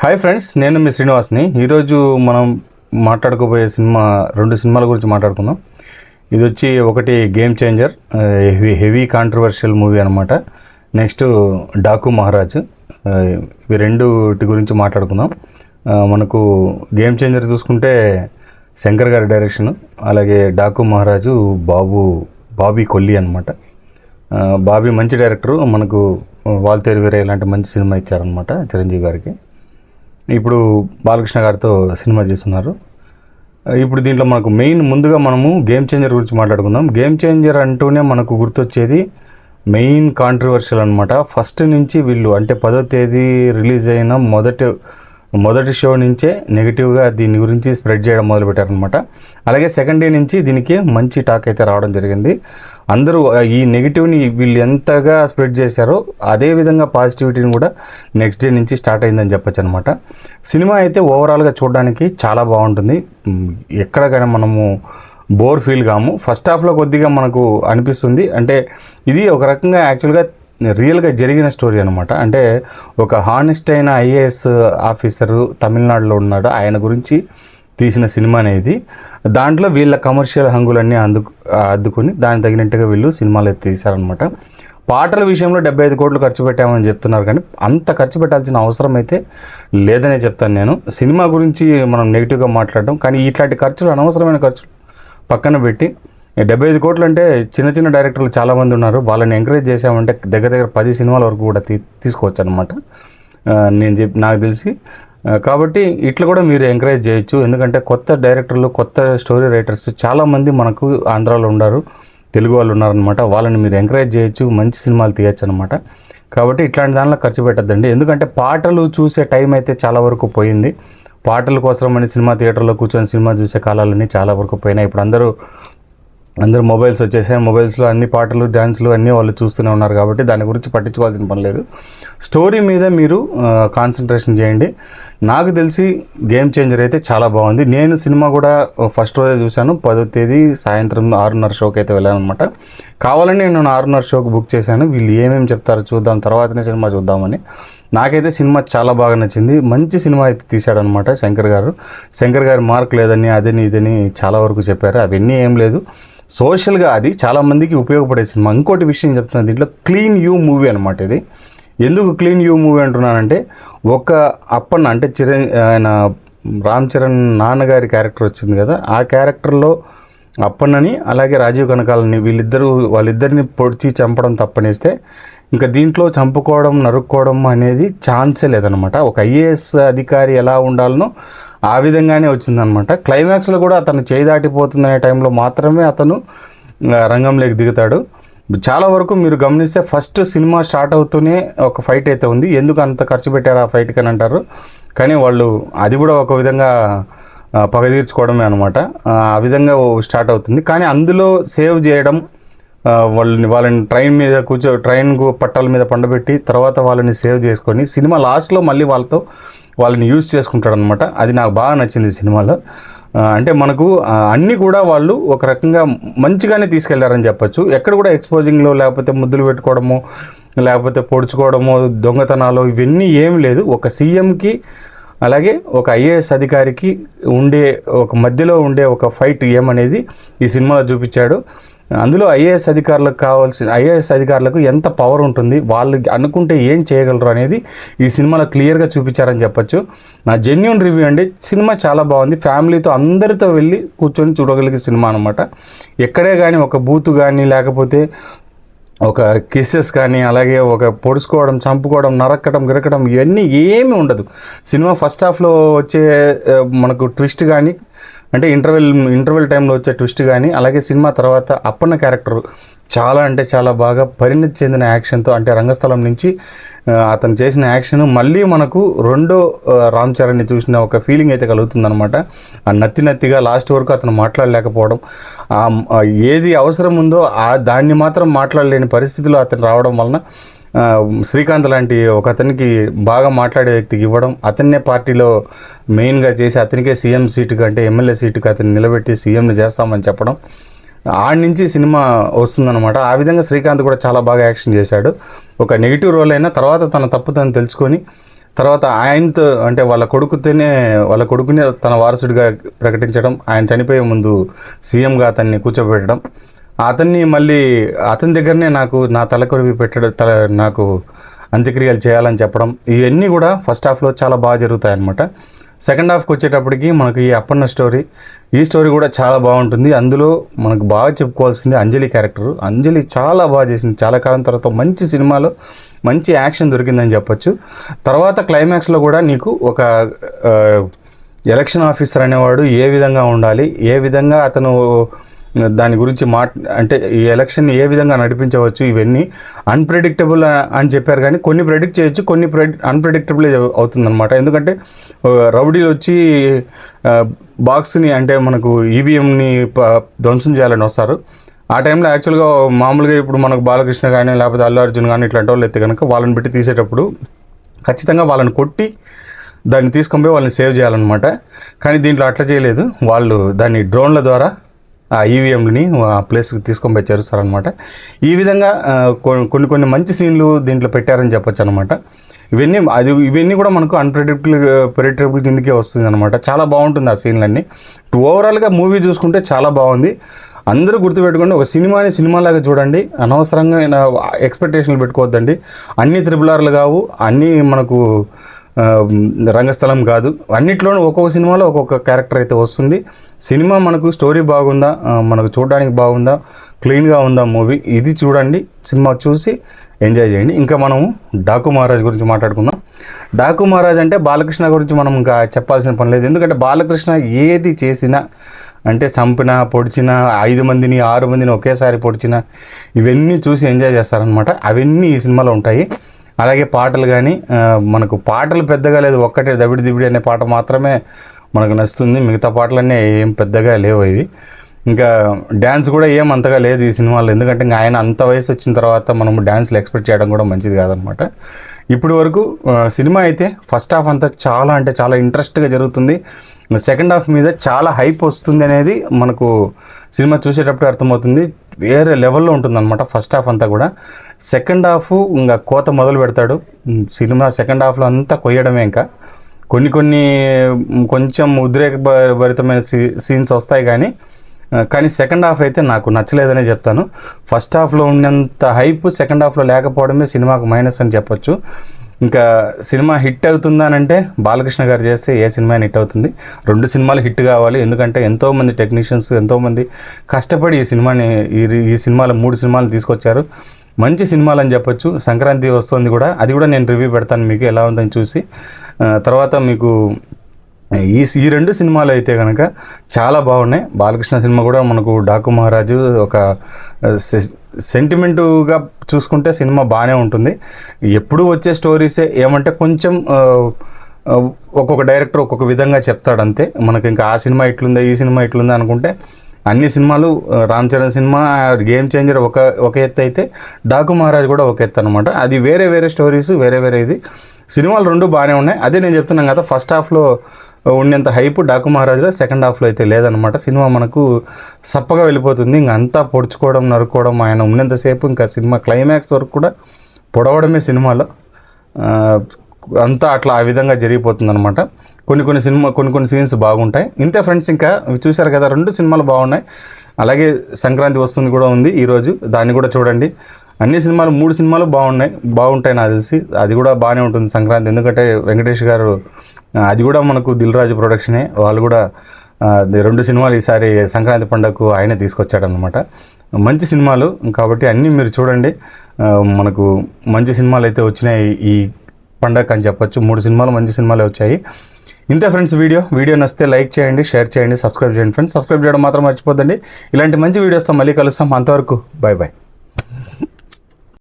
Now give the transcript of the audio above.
Hi friends నేను మీ శ్రీనివాస్ని. ఈరోజు మనం మాట్లాడుకోబోయే సినిమా రెండు సినిమాల గురించి మాట్లాడుకుందాం. ఇది వచ్చి ఒకటి Game Changer heavy heavy controversial movie అనమాట నెక్స్ట్ డాకు మహారాజ్ ఇవి రెండుటి గురించి మాట్లాడుకుందాం. మనకు గేమ్ చేంజర్ చూసుకుంటే శంకర్ గారి డైరెక్షన్ అలాగే డాకు మహారాజు బాబు బాబీ కొల్లి అనమాట బాబీ మంచి డైరెక్టరు మనకు వాల్తేరు వీరే ఇలాంటి మంచి సినిమా ఇచ్చారనమాట చిరంజీవి గారికి. ఇప్పుడు బాలకృష్ణ గారితో సినిమా చేస్తున్నారు. ఇప్పుడు దీంట్లో మనకు మెయిన్ ముందుగా మనము గేమ్ చేంజర్ గురించి మాట్లాడుకుందాం. గేమ్ చేంజర్ అంటూనే మనకు గుర్తొచ్చేది మెయిన్ కాంట్రవర్షియల్ అనమాట ఫస్ట్ నుంచి వీళ్ళు అంటే పదో తేదీ రిలీజ్ అయిన మొదటి మొదటి షో నుంచే నెగిటివ్గా దీని గురించి స్ప్రెడ్ చేయడం మొదలుపెట్టారనమాట అలాగే సెకండ్ డే నుంచి దీనికి మంచి టాక్ అయితే రావడం జరిగింది. అందరూ ఈ నెగిటివ్ని వీళ్ళు ఎంతగా స్ప్రెడ్ చేశారో అదే విధంగా పాజిటివిటీని కూడా నెక్స్ట్ డే నుంచి స్టార్ట్ అయిందని చెప్పొచ్చు అనమాట సినిమా అయితే ఓవరాల్గా చూడడానికి చాలా బాగుంటుంది. ఎక్కడికైనా ఎక్కడ కానీ మనము బోర్ ఫీల్ కాము. ఫస్ట్ హాఫ్లో కొద్దిగా మనకు అనిపిస్తుంది. అంటే ఇది ఒక రకంగా యాక్చువల్గా రియల్గా జరిగిన స్టోరీ అనమాట అంటే ఒక హానెస్ట్ అయిన ఐఏఎస్ ఆఫీసరు తమిళనాడులో ఉన్నాడు. ఆయన గురించి తీసిన సినిమా అనేది దాంట్లో వీళ్ళ కమర్షియల్ హంగులన్నీ అందు అద్దుకొని దానికి తగినట్టుగా వీళ్ళు సినిమాలు అయితే తీశారనమాట పాటల విషయంలో డెబ్బై ఐదు కోట్లు ఖర్చు పెట్టామని చెప్తున్నారు కానీ అంత ఖర్చు పెట్టాల్సిన అవసరం అయితే లేదనే చెప్తాను నేను. సినిమా గురించి మనం నెగిటివ్గా మాట్లాడడం కానీ ఇట్లాంటి ఖర్చులు అనవసరమైన ఖర్చులు పక్కన పెట్టి డెబ్బై ఐదు కోట్లు అంటే చిన్న చిన్న డైరెక్టర్లు చాలామంది ఉన్నారు. వాళ్ళని ఎంకరేజ్ చేసామంటే దగ్గర దగ్గర పది సినిమాల వరకు కూడా తీ తీసుకోవచ్చు అనమాట నేను చెప్పి నాకు తెలిసి. కాబట్టి ఇట్లా కూడా మీరు ఎంకరేజ్ చేయొచ్చు. ఎందుకంటే కొత్త డైరెక్టర్లు కొత్త స్టోరీ రైటర్స్ చాలామంది మనకు ఆంధ్రాలో ఉన్నారు తెలుగు వాళ్ళు ఉన్నారనమాట వాళ్ళని మీరు ఎంకరేజ్ చేయొచ్చు. మంచి సినిమాలు తీయచ్చు అనమాట కాబట్టి ఇట్లాంటి దానిలో ఖర్చు పెట్టద్దండి. ఎందుకంటే పాటలు చూసే టైం అయితే చాలా వరకు పోయింది. పాటల కోసం అని సినిమా థియేటర్లో కూర్చొని సినిమా చూసే కాలాలన్నీ చాలా వరకు పోయినాయి. ఇప్పుడు అందరూ అందరూ మొబైల్స్ వచ్చేసాయి. మొబైల్స్లో అన్ని పాటలు డ్యాన్స్లు అన్నీ వాళ్ళు చూస్తూనే ఉన్నారు కాబట్టి దాని గురించి పట్టించుకోవాల్సిన పని లేదు. స్టోరీ మీద మీరు కాన్సన్ట్రేషన్ చేయండి. నాకు తెలిసి గేమ్ చేంజర్ అయితే చాలా బాగుంది. నేను సినిమా కూడా ఫస్ట్ రోజే చూశాను. పదో తేదీ సాయంత్రం ఆరున్నర షోకి అయితే వెళ్ళాను అనమాట కావాలని నేను ఆరున్నర షోకి బుక్ చేశాను. వీళ్ళు ఏమేమి చెప్తారో చూద్దాం. తర్వాతనే సినిమా చూద్దామని. నాకైతే సినిమా చాలా బాగా నచ్చింది. మంచి సినిమా అయితే తీశాడనమాట శంకర్ గారు. శంకర్ గారి మార్క్ లేదని అదని ఇదని చాలా వరకు చెప్పారు. అవన్నీ ఏం లేదు. సోషల్గా అది చాలామందికి ఉపయోగపడే సినిమా. ఇంకోటి విషయం చెప్తున్నాను దీంట్లో క్లీన్ యూ మూవీ అనమాట ఇది. ఎందుకు క్లీన్ యూ మూవీ అంటున్నానంటే ఒక అప్పన్న అంటే చిరం ఆయన రామ్ చరణ్ నాన్నగారి క్యారెక్టర్ వచ్చింది కదా ఆ క్యారెక్టర్లో అప్పన్నని అలాగే రాజీవ్ కనకాలని వీళ్ళిద్దరూ వాళ్ళిద్దరిని పొడిచి చంపడం తప్పనిస్తే ఇంకా దీంట్లో చంపుకోవడం నరుక్కోవడం అనేది ఛాన్సే లేదనమాట ఒక ఐఏఎస్ అధికారి ఎలా ఉండాలనో ఆ విధంగానే వచ్చిందనమాట క్లైమాక్స్లో కూడా అతను చేయి దాటిపోతుందనే టైంలో మాత్రమే అతను రంగంలోకి దిగుతాడు. చాలా వరకు మీరు గమనిస్తే ఫస్ట్ సినిమా స్టార్ట్ అవుతూనే ఒక ఫైట్ అయితే ఉంది. ఎందుకు అంత ఖర్చు పెట్టారు ఆ ఫైట్కి అని అంటారు. కానీ వాళ్ళు అది కూడా ఒక విధంగా పగ తీర్చుకోవడమే అనమాట ఆ విధంగా స్టార్ట్ అవుతుంది. కానీ అందులో సేవ్ చేయడం వాళ్ళని వాళ్ళని ట్రైన్ మీద కూర్చో ట్రైన్ పట్టాల మీద పండబెట్టి తర్వాత వాళ్ళని సేవ్ చేసుకొని సినిమా లాస్ట్లో మళ్ళీ వాళ్ళతో వాళ్ళని యూజ్ చేసుకుంటాడు అనమాట అది నాకు బాగా నచ్చింది సినిమాలో. అంటే మనకు అన్నీ కూడా వాళ్ళు ఒక రకంగా మంచిగానే తీసుకెళ్ళారని చెప్పొచ్చు. ఎక్కడ కూడా ఎక్స్పోజింగ్లో లేకపోతే ముద్దులు పెట్టుకోవడము లేకపోతే పొడుచుకోవడము దొంగతనాలు ఇవన్నీ ఏం లేదు. ఒక సీఎంకి అలాగే ఒక ఐఏఎస్ అధికారికి ఉండే ఒక మధ్యలో ఉండే ఒక ఫైట్ ఏమనేది ఈ సినిమాలో చూపించాడు. అందులో ఐఏఎస్ అధికారులకు కావాల్సిన ఐఏఎస్ అధికారులకు ఎంత పవర్ ఉంటుంది వాళ్ళు అనుకుంటే ఏం చేయగలరు అనేది ఈ సినిమాలో క్లియర్గా చూపించారని చెప్పొచ్చు. నా జెన్యున్ రివ్యూ అండి సినిమా చాలా బాగుంది. ఫ్యామిలీతో అందరితో వెళ్ళి కూర్చొని చూడగలిగే సినిమా అనమాట ఎక్కడే కానీ ఒక బూత్ కానీ లేకపోతే ఒక కిస్సెస్ కానీ అలాగే ఒక పొడుచుకోవడం చంపుకోవడం నరక్కడం గిరకడం ఇవన్నీ ఏమీ ఉండదు. సినిమా ఫస్ట్ హాఫ్లో వచ్చే మనకు ట్విస్ట్ కానీ అంటే ఇంటర్వెల్ ఇంటర్వెల్ టైంలో వచ్చే ట్విస్ట్ కానీ అలాగే సినిమా తర్వాత అప్పన్న క్యారెక్టర్ చాలా అంటే చాలా బాగా పరిణతి చెందిన యాక్షన్తో అంటే రంగస్థలం నుంచి అతను చేసిన యాక్షన్ మళ్ళీ మనకు రెండో రామ్ చరణ్ని చూసిన ఒక ఫీలింగ్ అయితే కలుగుతుందనమాట ఆ నత్తి నత్తిగా లాస్ట్ వరకు అతను మాట్లాడలేకపోవడం ఏది అవసరం ఉందో ఆ దాన్ని మాత్రం మాట్లాడలేని పరిస్థితిలో అతను రావడం వలన శ్రీకాంత్ లాంటి ఒక అతనికి బాగా మాట్లాడే వ్యక్తికి ఇవ్వడం అతన్నే పార్టీలో మెయిన్గా చేసి అతనికే సీఎం సీటుకు అంటే ఎమ్మెల్యే సీటుకి అతన్ని నిలబెట్టి సీఎంని చేస్తామని చెప్పడం ఆడి నుంచి సినిమా వస్తుందన్నమాట. ఆ విధంగా శ్రీకాంత్ కూడా చాలా బాగా యాక్షన్ చేశాడు. ఒక నెగిటివ్ రోల్ అయినా తర్వాత తన తప్పు తను తెలుసుకొని తర్వాత ఆయనతో అంటే వాళ్ళ కొడుకుతోనే వాళ్ళ కొడుకునే తన వారసుడిగా ప్రకటించడం ఆయన చనిపోయే ముందు సీఎంగా అతన్ని కూర్చోబెట్టడం. అతన్ని మళ్ళీ అతని దగ్గరనే నాకు నా తలకొరివి పెట్టడం తల నాకు అంత్యక్రియలు చేయాలని చెప్పడం ఇవన్నీ కూడా ఫస్ట్ హాఫ్లో చాలా బాగా జరుగుతాయన్నమాట. సెకండ్ హాఫ్కి వచ్చేటప్పటికి మనకి ఈ అప్పన్న స్టోరీ. ఈ స్టోరీ కూడా చాలా బాగుంటుంది. అందులో మనకు బాగా చెప్పుకోవాల్సింది అంజలి క్యారెక్టర్. అంజలి చాలా బాగా చేసింది. చాలా కాలం తర్వాత మంచి సినిమాలో మంచి యాక్షన్ దొరికిందని చెప్పొచ్చు. తర్వాత క్లైమాక్స్లో కూడా నీకు ఒక ఎలక్షన్ ఆఫీసర్ అనేవాడు ఏ విధంగా ఉండాలి? ఏ విధంగా అతను దాని గురించి మాట్ అంటే ఈ ఎలక్షన్ ఏ విధంగా నడిపించవచ్చు ఇవన్నీ అన్ప్రెడిక్టబుల్ అని చెప్పారు కానీ కొన్ని ప్రెడిక్ట్ చేయొచ్చు కొన్ని అన్ప్రెడిక్టబుల్ అవుతుందన్నమాట. ఎందుకంటే రౌడీలు వచ్చి బాక్స్ని అంటే మనకు ఈవీఎంని ధ్వంసం చేయాలని వస్తారు. ఆ టైంలో యాక్చువల్గా మామూలుగా ఇప్పుడు మనకు బాలకృష్ణ కానీ లేకపోతే అల్లు అర్జున్ కానీ ఇట్లాంటి వాళ్ళు అయితే కనుక వాళ్ళని పెట్టి తీసేటప్పుడు ఖచ్చితంగా వాళ్ళని కొట్టి దాన్ని తీసుకొని పోయి వాళ్ళని సేవ్ చేయాలన్నమాట. కానీ దీంట్లో అట్లా చేయలేదు. వాళ్ళు దాన్ని డ్రోన్ల ద్వారా ఆ ఈవీఎంని ఆ ప్లేస్కి తీసుకొని పోయి చేరుస్తారనమాట ఈ విధంగా కొన్ని కొన్ని మంచి సీన్లు దీంట్లో పెట్టారని చెప్పొచ్చు అనమాట ఇవన్నీ అది ఇవన్నీ కూడా మనకు అన్ప్రెడిక్టబుల్ ప్రెడిక్టబుల్ కిందకే వస్తుంది అనమాట చాలా బాగుంటుంది ఆ సీన్లన్నీ. ఓవరాల్గా మూవీ చూసుకుంటే చాలా బాగుంది. అందరూ గుర్తుపెట్టుకోండి ఒక సినిమాని సినిమాలాగా చూడండి. అనవసరంగా ఎక్స్పెక్టేషన్లు పెట్టుకోవద్దండి. అన్ని త్రిబులార్లు కావు అన్నీ మనకు రంగస్థలం కాదు. అన్నిట్లోనూ ఒక్కొక్క సినిమాలో ఒక్కొక్క క్యారెక్టర్ అయితే వస్తుంది. సినిమా మనకు స్టోరీ బాగుందా? మనకు చూడడానికి బాగుందా? క్లీన్గా ఉందా మూవీ ఇది చూడండి సినిమా చూసి ఎంజాయ్ చేయండి. ఇంకా మనము డాకు మహారాజ్ గురించి మాట్లాడుకుందాం. డాకు మహారాజ్ అంటే బాలకృష్ణ గురించి మనం ఇంకా చెప్పాల్సిన పని లేదు. ఎందుకంటే బాలకృష్ణ ఏది చేసినా అంటే చంపిన పొడిచినా ఐదు మందిని ఆరు మందిని ఒకేసారి పొడిచిన ఇవన్నీ చూసి ఎంజాయ్ చేస్తారనమాట అవన్నీ ఈ సినిమాలో ఉంటాయి. అలాగే పాటలు కానీ మనకు పాటలు పెద్దగా లేదు ఒక్కటే దబిడి దిబిడి అనే పాట మాత్రమే మనకు నచ్చుతుంది. మిగతా పాటలన్నీ ఏం పెద్దగా లేవు ఇవి. ఇంకా డ్యాన్స్ కూడా ఏం అంతగా లేదు ఈ సినిమాలో. ఎందుకంటే ఇంకా ఆయన అంత వయసు వచ్చిన తర్వాత మనం డ్యాన్స్లు ఎక్స్పెక్ట్ చేయడం కూడా మంచిది కాదనమాట. ఇప్పటి వరకు సినిమా అయితే ఫస్ట్ హాఫ్ అంతా చాలా అంటే చాలా ఇంట్రెస్ట్గా జరుగుతుంది. సెకండ్ హాఫ్ మీద చాలా హైప్ వస్తుంది అనేది మనకు సినిమా చూసేటప్పుడు అర్థమవుతుంది. వేరే లెవెల్లో ఉంటుందన్నమాట ఫస్ట్ హాఫ్ అంతా కూడా. సెకండ్ హాఫ్ ఇంకా కోత మొదలు పెడతాడు. సినిమా సెకండ్ హాఫ్లో అంతా కొయ్యడమే ఇంకా. కొన్ని కొన్ని కొంచెం ఉద్రేక భరితమైన సీ సీన్స్ వస్తాయి కానీ కానీ సెకండ్ హాఫ్ అయితే నాకు నచ్చలేదనే చెప్తాను. ఫస్ట్ హాఫ్లో ఉన్నంత హైప్ సెకండ్ హాఫ్లో లేకపోవడమే సినిమాకు మైనస్ అని చెప్పొచ్చు. ఇంకా సినిమా హిట్ అవుతుందా అని అంటే బాలకృష్ణ గారు చేస్తే ఏ సినిమా హిట్ అవుతుంది. రెండు సినిమాలు హిట్ కావాలి. ఎందుకంటే ఎంతోమంది టెక్నీషియన్స్ ఎంతోమంది కష్టపడి ఈ సినిమాని ఈ ఈ సినిమాలు మూడు సినిమాలు తీసుకొచ్చారు. మంచి సినిమాలు అని చెప్పొచ్చు. సంక్రాంతి వస్తుంది కూడా. అది కూడా నేను రివ్యూ పెడతాను మీకు ఎలా ఉందని చూసి. తర్వాత మీకు ఈ ఈ రెండు సినిమాలు అయితే కనుక చాలా బాగున్నాయి. బాలకృష్ణ సినిమా కూడా మనకు డాకు మహారాజు ఒక సె- సెంటిమెంటుగా చూసుకుంటే సినిమా బాగానే ఉంటుంది. ఎప్పుడు వచ్చే స్టోరీసే ఏమంటే కొంచెం ఒక్కొక్క డైరెక్టర్ ఒక్కొక్క విధంగా చెప్తాడు అంతే మనకి ఇంకా ఆ సినిమా ఇట్లుందా ఈ సినిమా ఇట్లుందా అనుకుంటే అన్ని సినిమాలు రామ్ చరణ్ సినిమా గేమ్ చేంజర్ ఒక ఒక ఎత్తు అయితే డాకు మహారాజ్ కూడా ఒక ఎత్తు అనమాట అది వేరే వేరే స్టోరీస్ వేరే వేరే ఇది సినిమాలు రెండు బాగానే ఉన్నాయి. అదే నేను చెప్తున్నాను కదా ఫస్ట్ హాఫ్లో ఉన్నంత హైప్ డాకు మహారాజులో సెకండ్ హాఫ్లో అయితే లేదనమాట సినిమా మనకు సప్పగా వెళ్ళిపోతుంది. ఇంకా అంతా పొడుచుకోవడం నరుకోవడం ఆయన ఉన్నంతసేపు ఇంకా సినిమా క్లైమాక్స్ వరకు కూడా పొడవడమే సినిమాలో. అంతా అట్లా ఆ విధంగా జరిగిపోతుంది అనమాట కొన్ని కొన్ని సినిమా కొన్ని కొన్ని సీన్స్ బాగుంటాయి. ఇంతే ఫ్రెండ్స్ ఇంకా చూశారు కదా రెండు సినిమాలు బాగున్నాయి. అలాగే సంక్రాంతి వస్తుంది కూడా ఉంది ఈరోజు. దాన్ని కూడా చూడండి. అన్ని సినిమాలు మూడు సినిమాలు బాగున్నాయి బాగుంటాయి నాకు తెలిసి. అది కూడా బాగానే ఉంటుంది సంక్రాంతి. ఎందుకంటే వెంకటేష్ గారు అది కూడా మనకు దిల్ రాజు ప్రొడక్షనే. వాళ్ళు కూడా రెండు సినిమాలు ఈసారి సంక్రాంతి పండుగకు ఆయనే తీసుకొచ్చాడనమాట మంచి సినిమాలు కాబట్టి అన్నీ మీరు చూడండి. మనకు మంచి సినిమాలు అయితే వచ్చినాయి ఈ పండగ అని చెప్పొచ్చు. మూడు సినిమాలు మంచి సినిమాలే వచ్చాయి. ఇంతే ఫ్రెండ్స్ వీడియో. వీడియో నచ్చితే లైక్ చేయండి షేర్ చేయండి సబ్స్క్రైబ్ చేయండి. ఫ్రెండ్స్ సబ్స్క్రైబ్ చేయడం మాత్రం మర్చిపోద్దండి. ఇలాంటి మంచి వీడియోస్తో మళ్ళీ కలుస్తాం. అంతవరకు బాయ్ బాయ్